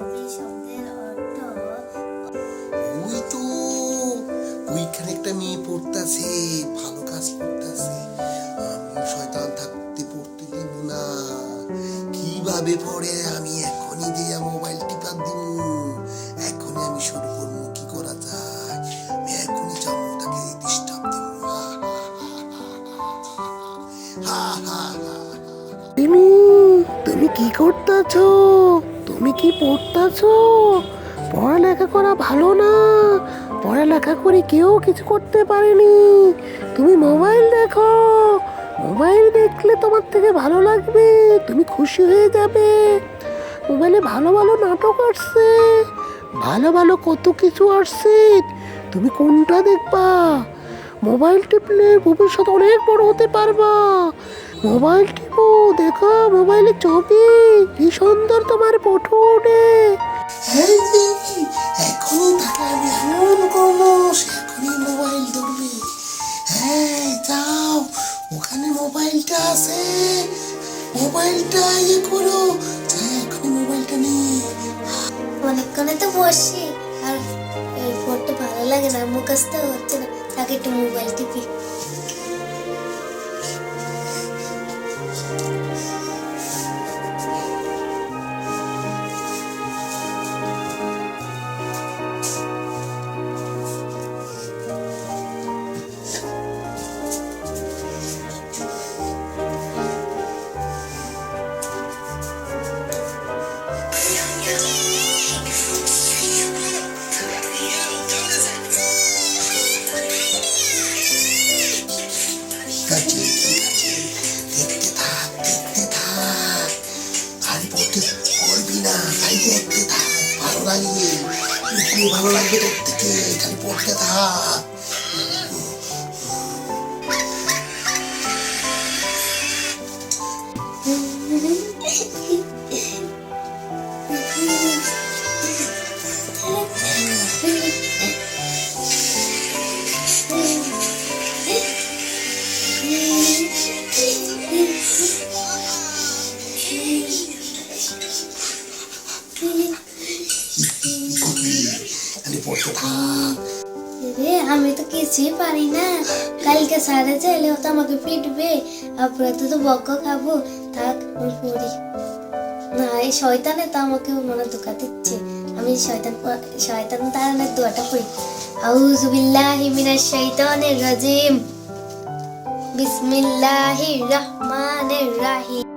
ওই তো, ওইখানে একটা মেয়ে পড়তাছে, ভালো কাজ করতেছে। আমি শয়তান থাকতে পড়তে দিব না। কীভাবে পড়ে? আমি এখনই দিয়া মোবাইল টিপা দিব। এখনই আমি শুরু করব কি করা যায়? আমি এখনই যাব তাকে ডিস্টার্ব দিব তুমি কি করতেছো? তুমি কি পড়তেছো পড়ালেখা করা ভালো না। পড়ালেখা করে কেউ কিছু করতে পারেনি। তুমি মোবাইল দেখো। মোবাইল দেখলে তোমার থেকে ভালো লাগবে। তুমি খুশি হয়ে যাবে। মোবাইলে ভালো ভালো নাটক আসছে। ভালো ভালো কত কিছু আসছে। তুমি কোনটা দেখবা? মোবাইল টিপলে ভবিষ্যৎ অনেক বড় হতে পারবা। মোবাইল টিপো দেখো মোবাইলে ছবি। কি সুন্দর তোমার ফটো ওঠে এখনই তাকে আমি এমন করব সে এখনই মোবাইল ধরবে। হ্যাঁ যাও ওখানে মোবাইলটা আছে। মোবাইলটা ইয়ে করো যাই এখনই মোবাইলটা নিয়ে। অনেকক্ষণে তো বসি আর এই পড়তে ভালো লাগে না মুখস্থ হচ্ছে না তাকে একটু মোবাইল টিপি দেখতে থাক ভালো লাগে খুব ভালো লাগবে তোর থেকে খালি পড়তে থাক খালি পড়তে আমি তো কিছুই পারি না। কালকে সাড়ে চাইলে তো আমাকে পিটবে। তারপরে তো বক্ক খাব। থাক, আমি পড়ি। না, এই শয়তানে তো আমাকে মনে ধোকা দিচ্ছে। আমি শয়তান শয়তান তার দোয়াটা পড়ি। আউযু বিল্লাহি মিনাশ শাইতানির রাজিম। বিসমিল্লাহির রহমানির রহিম।